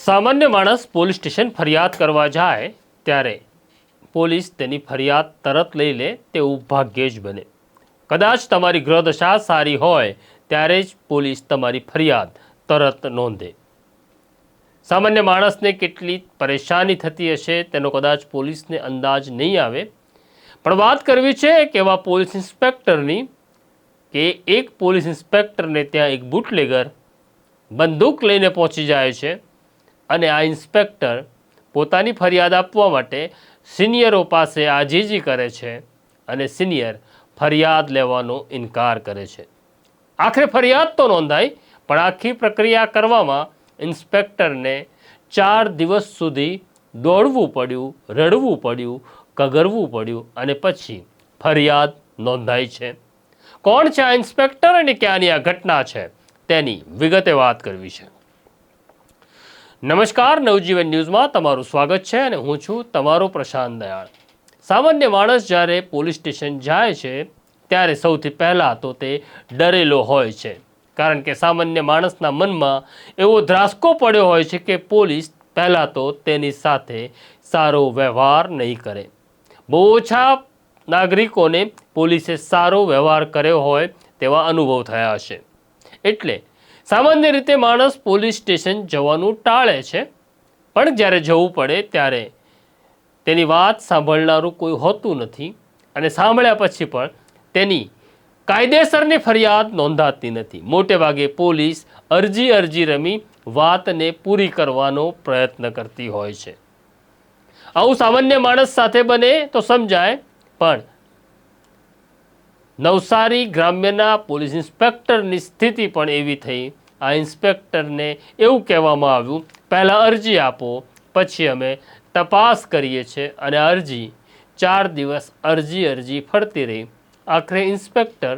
સામાન્ય માણસ police station ફરિયાદ કરવા જાય ત્યારે પોલીસ તેની ફરિયાદ તરત લઈ લે તેવું ભાગ્યે જ બને. કદાચ તમારી ગ્રહદશા સારી હોય ત્યારે જ પોલીસ તમારી ફરિયાદ તરત નોંધે. સામાન્ય માણસને કેટલી પરેશાની થતી હશે તેનો કદાચ પોલીસને અંદાજ નહીં આવે. પણ વાત કરવી છે કે એવા પોલીસ ઇન્સ્પેક્ટરની કે એક પોલીસ ઇન્સ્પેક્ટરને ત્યાં એક બુટલેગર બંદૂક લઈને પહોંચી જાય છે. અને આ ઇન્સ્પેક્ટર પોતાની ફરિયાદ આપવા માટે સિનિયરો પાસે આજીજી કરે છે અને સિનિયર ફરિયાદ લેવાનો ઇનકાર કરે છે. આખરે ફરિયાદ તો નોંધાઈ, પણ આખી પ્રક્રિયા કરવામાં ઇન્સ્પેક્ટરને ચાર દિવસ સુધી દોડવું પડ્યું, રડવું પડ્યું, કગરવું પડ્યું અને પછી ફરિયાદ નોંધાઈ છે. કોણ છે આ ઇન્સ્પેક્ટર અને ક્યાંની આ ઘટના છે? તેની વિગતે વાત કરવી છે. નમસ્કાર, નવજીવન ન્યૂઝમાં તમારું સ્વાગત છે અને હું છું તમારો પ્રશાંત દયાળ. સામાન્ય માણસ જ્યારે પોલીસ સ્ટેશન જાય છે, ત્યારે સૌથી પહેલાં તો તે ડરેલો હોય છે. કારણ કે સામાન્ય માણસના મનમાં એવો ધ્રાસકો પડ્યો હોય છે કે પોલીસ પહેલાં તો તેની સાથે સારો વ્યવહાર નહીં કરે. બહુ ઓછા નાગરિકોને પોલીસે સારો વ્યવહાર કર્યો હોય તેવા અનુભવ થયા હશે. એટલે સામાન્ય રીતે માણસ પોલીસ સ્ટેશન જવાનું ટાળે છે, પણ જ્યારે જવું પડે ત્યારે તેની વાત સાંભળનારું કોઈ હોતું નથી અને સાંભળ્યા પછી પણ તેની કાયદેસરની ફરિયાદ નોંધાતી નથી. મોટે ભાગે પોલીસ અરજી અરજી રમી વાતને પૂરી કરવાનો પ્રયત્ન કરતી હોય છે. આવું સામાન્ય માણસ સાથે બને તો સમજાય, પણ નવસારી ગ્રામ્યના પોલીસ ઇન્સ્પેક્ટરની સ્થિતિ પણ એવી થઈ આ ઇન્સ્પેક્ટરને એવું કહેવામાં આવ્યું, પહેલાં અરજી આપો, પછી અમે તપાસ કરીએ છીએ. અને અરજી ચાર દિવસ અરજી અરજી ફરતી રહી. આખરે ઇન્સ્પેક્ટર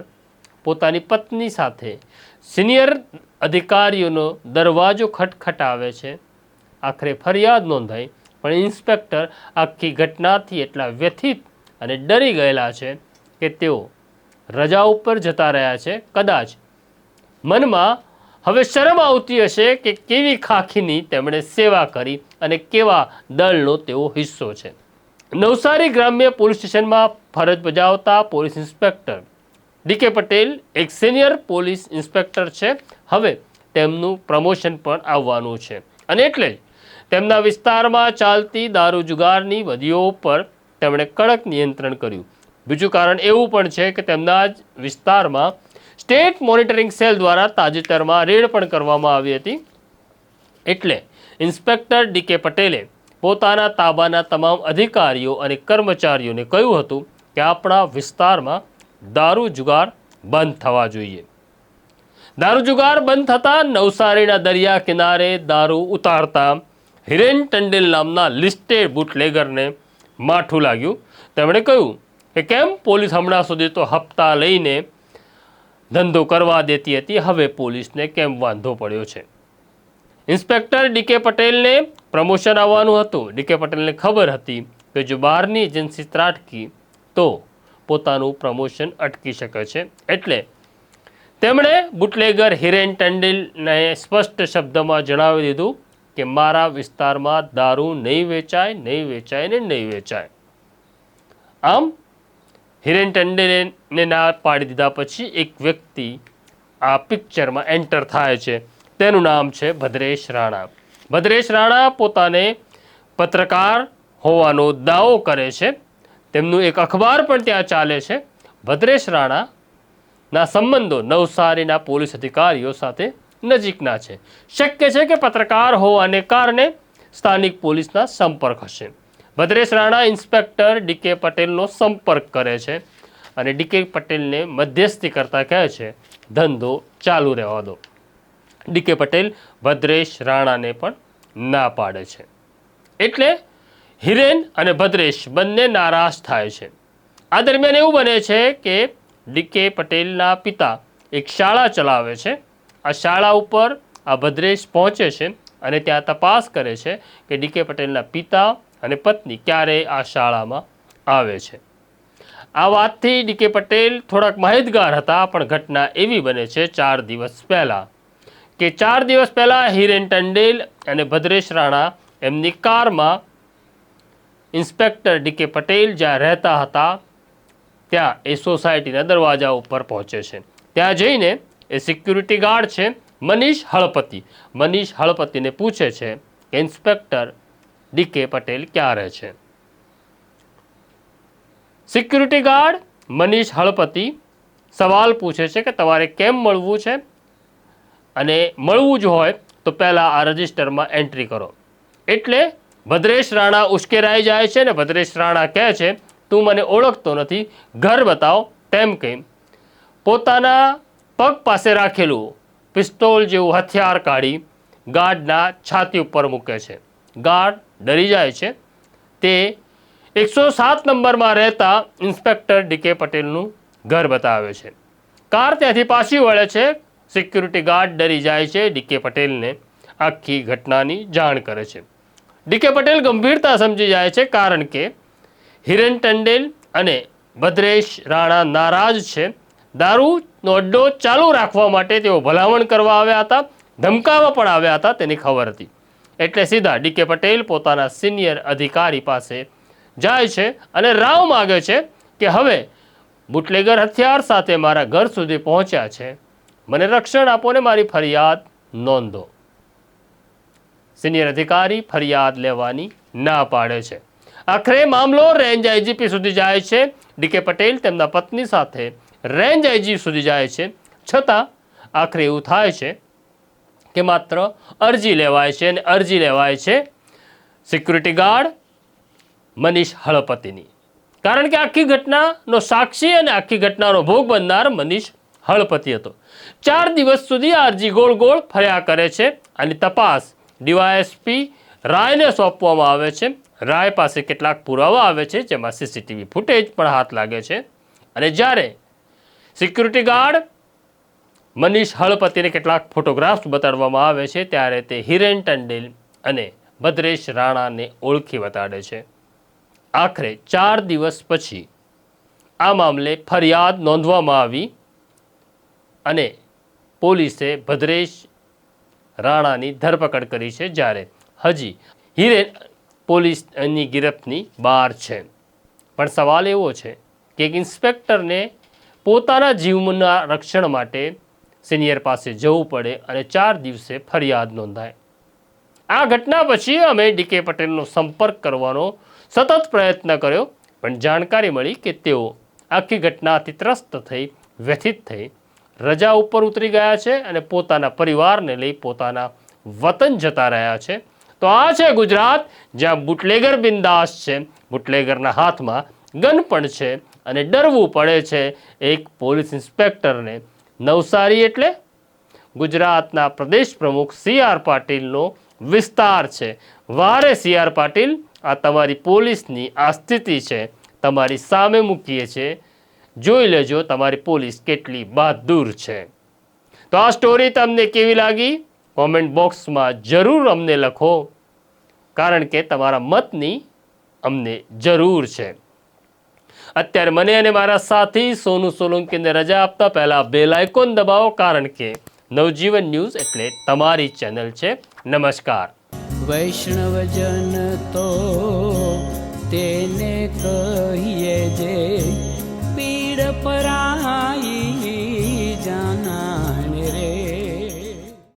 પોતાની પત્ની સાથે સિનિયર અધિકારીઓનો દરવાજો ખટખટાવે છે. આખરે ફરિયાદ નોંધાઈ, પણ ઇન્સ્પેક્ટર આખી ઘટનાથી એટલા વ્યથિત અને ડરી ગયેલા છે કે તેઓ રજા ઉપર જતા રહ્યા છે. કદાચ મનમાં હવે શરમ આવતી હશે કે કેવી ખાખીની તેમણે સેવા કરી અને કેવા દળનો તેઓ હિસ્સો છે. નવસારી ગ્રામ્ય પોલીસ સ્ટેશનમાં ફરજ બજાવતા પોલીસ ઇન્સ્પેક્ટર ડીકે પટેલ એક સિનિયર પોલીસ ઇન્સ્પેક્ટર છે. હવે તેમનું પ્રમોશન પણ આવવાનું છે અને એટલે જ તેમના વિસ્તારમાં ચાલતી દારૂ જુગારની વધીઓ ઉપર તેમણે કડક નિયંત્રણ કર્યું. બીજું કારણ એવું પણ છે કે તેમના જ વિસ્તારમાં સ્ટેટ મોનિટરિંગ સેલ દ્વારા તાજેતરમાં રેડ પણ કરવામાં આવી હતી. એટલે ઇન્સ્પેક્ટર ડીકે પટેલે પોતાના તાબાના તમામ અધિકારીઓ અને કર્મચારીઓને કહ્યું હતું કે આપણા વિસ્તારમાં દારૂ જુગાર બંધ થવા જોઈએ. દારૂ જુગાર બંધ થતાં નવસારીના દરિયા કિનારે દારૂ ઉતારતા હિરેન ટંડેલ નામના લિસ્ટેડ બુટલેગરને માઠું લાગ્યું. તેમણે કહ્યું કે કેમ પોલીસ હમણાં સુધી તો હપ્તા લઈને ધંધો કરવા દેતી હતી. હવે પોલીસને કેમ વાંધો પડ્યો છે? ઇન્સ્પેક્ટર ડીકે પટેલને પ્રમોશન આવવાનું હતું. ડીકે પટેલને ખબર હતી કે જો બહારની એજન્સી ત્રાટકી, તો પોતાનું પ્રમોશન અટકી શકે છે. એટલે તેમણે બુટલેગર હિરેન ટંડેલને સ્પષ્ટ શબ્દમાં જણાવી દીધું કે, મારા વિસ્તારમાં દારૂ નહીં વેચાય નહીં વેચાય ને નહીં વેચાય. આમ હિરેન ટંડેલને ના પાડી દીધા પછી એક વ્યક્તિ આ પિક્ચરમાં એન્ટર થાય છે. તેનું નામ છે ભદ્રેશ રાણા. ભદ્રેશ રાણા પોતાને પત્રકાર હોવાનો દાવો કરે છે. તેમનું એક અખબાર પણ ત્યાં ચાલે છે. ભદ્રેશ રાણાના સંબંધો નવસારીના પોલીસ અધિકારીઓ સાથે નજીકના છે. શક્ય છે કે પત્રકાર હોવાને કારણે સ્થાનિક પોલીસના સંપર્ક હશે. ભદ્રેશ રાણા ઇન્સ્પેક્ટર ડીકે પટેલનો સંપર્ક કરે છે અને ડીકે પટેલને મધ્યસ્થી કરતા કહે છે, ધંધો ચાલુ રહેવા દો. ડીકે પટેલ ભદ્રેશ રાણાને પણ ના પાડે છે. એટલે હિરેન અને ભદ્રેશ બંને નારાજ થાય છે. આ દરમિયાન એવું બને છે કે ડીકે પટેલના પિતા એક શાળા ચલાવે છે. આ શાળા ઉપર આ ભદ્રેશ પહોંચે છે અને ત્યાં તપાસ કરે છે કે ડીકે પટેલના પિતા અને પત્ની ક્યારેય આ શાળામાં આવે છે. આ વાતથી ડીકે પટેલ થોડાક માહિતગાર હતા, પણ ઘટના એવી બને છે ચાર દિવસ પહેલાં કે ચાર દિવસ પહેલાં હિરેન ટંડેલ અને ભદ્રેશ રાણા એમની કારમાં ઇન્સ્પેક્ટર ડીકે પટેલ જ્યાં રહેતા હતા, ત્યાં એ સોસાયટીના દરવાજા ઉપર પહોંચે છે. ત્યાં જઈને એ સિક્યુરિટી ગાર્ડ છે મનીષ હળપતિ. મનીષ હળપતિને પૂછે છે કે ઇન્સ્પેક્ટર ડીકે પટેલ ક્યાં રહે છે? સિક્યુરિટી ગાર્ડ મનીષ હળપતિ સવાલ પૂછે છે કે તમારે કેમ મળવું છે? અને મળવું જ હોય તો પહેલાં આ રજિસ્ટરમાં એન્ટ્રી કરો. એટલે ભદ્રેશ રાણા ઉશ્કેરાઈ જાય છે ને ભદ્રેશ રાણા કહે છે, તું મને ઓળખતો નથી, ઘર બતાવ. તેમ કેમ પોતાના પગ પાસે રાખેલું પિસ્તોલ જેવું હથિયાર કાઢી ગાર્ડના છાતી ઉપર મૂકે છે. ગાર્ડ ડરી જાય છે. તે એકસો સાત નંબરમાં રહેતા ઇન્સ્પેક્ટર ડીકે પટેલનું ઘર બતાવે છે. કાર ત્યાંથી પાછી વળે છે. સિક્યુરિટી ગાર્ડ ડરી જાય છે ડીકે પટેલને. આખી ઘટનાની જાણ કરે છે. ડીકે પટેલ ગંભીરતા સમજી જાય છે કારણ કે હિરેન ટંડેલ અને ભદ્રેશ રાણા નારાજ છે. દારૂનો અડ્ડો ચાલુ રાખવા માટે તેઓ ભલામણ કરવા આવ્યા હતા. ધમકાવવા પણ આવ્યા હતા, તેની ખબર હતી. એટલે સીધા ડીકે પટેલ પોતાના સિનિયર અધિકારી પાસે જાય છે અને રાવ માગે છે કે હવે બુટલેગર હથિયાર સાથે મારા ઘર સુધી પહોંચ્યા છે. મને રક્ષણ આપો ને મારી ફરિયાદ નોંધો. સિનિયર અધિકારી ફરિયાદ લેવાની ના પાડે છે. આખરે મામલો રેન્જ આઈજીપી સુધી જાય છે. ડીકે પટેલ તેમના પત્ની સાથે રેન્જ આઈજી સુધી જાય છે. છતાં આખરે એવું થાય છે કે માત્ર અરજી લેવાય છે અને અરજી લેવાય છે સિક્યુરિટી ગાર્ડ મનીષ હળપતિની. કારણ કે આખી ઘટનાનો સાક્ષી અને આખી ઘટનાનો ભોગ બનનાર મનીષ હળપતિ હતો. ચાર દિવસ સુધી અરજી ગોળ ગોળ ફર્યા કરે છે. અને તપાસ ડીવાયએસપી રાયને સોંપવામાં આવે છે. રાય પાસે કેટલાક પુરાવા આવે છે, જેમાં સીસીટીવી ફૂટેજ પણ હાથ લાગે છે. અને જ્યારે સિક્યુરિટી ગાર્ડ મનીષ હળપતિને કેટલાક ફોટોગ્રાફ્સ બતાડવામાં આવે છે, ત્યારે તે હિરેન ટંડેલ અને ભદ્રેશ રાણાને ઓળખી બતાડે છે. આખરે ચાર દિવસ પછી આ મામલે ફરિયાદ નોંધવામાં આવી અને પોલીસે ભદ્રેશ રાણાની ધરપકડ કરી છે, જ્યારે હજી હિરેન પોલીસની ગિરફની બહાર છે. પણ સવાલ એવો છે કે ઇન્સ્પેક્ટરને પોતાના જીવના રક્ષણ માટે સિનિયર પાસે જવું પડે અને ચાર દિવસે ફરિયાદ નોંધાય. આ ઘટના પછી અમે ડીકે પટેલનો સંપર્ક કરવાનો સતત પ્રયત્ન કર્યો, પણ જાણકારી મળી કે તેઓ આખી ઘટનાથી ત્રસ્ત થઈ, વ્યથિત થઈ, રજા ઉપર ઉતરી ગયા છે અને પોતાના પરિવારને લઈ પોતાના વતન જતા રહ્યા છે. તો આ છે ગુજરાત, જ્યાં બુટલેગર બિંદાસ છે. બુટલેગરના હાથમાં ગન પણ છે અને ડરવું પડે છે એક પોલીસ ઇન્સ્પેક્ટરને. નવસારી એટલે ગુજરાતના પ્રદેશ પ્રમુખ સી આર પાટીલનો વિસ્તાર છે. વારે સી આર પાટીલ આ તમારી પોલીસની આ સ્થિતિ છે, તમારી સામે મૂકીએ છીએ જોઈ લેજો તમારી પોલીસ કેટલી બહાદુર છે. તો આ સ્ટોરી તમને કેવી લાગી? કોમેન્ટ બોક્સમાં જરૂર અમને લખો. કારણ કે તમારા મતની અમને જરૂર છે. અત્યારે મને અને મારા સાથી સોનુ સોલંકીને રજા આપતા પહેલાં બેલ આઇકોન દબાવો, કારણ કે નવજીવન ન્યૂઝ એટલે તમારી ચેનલ છે. નમસ્કાર. વૈષ્ણવજન તો તેને કહીએ જે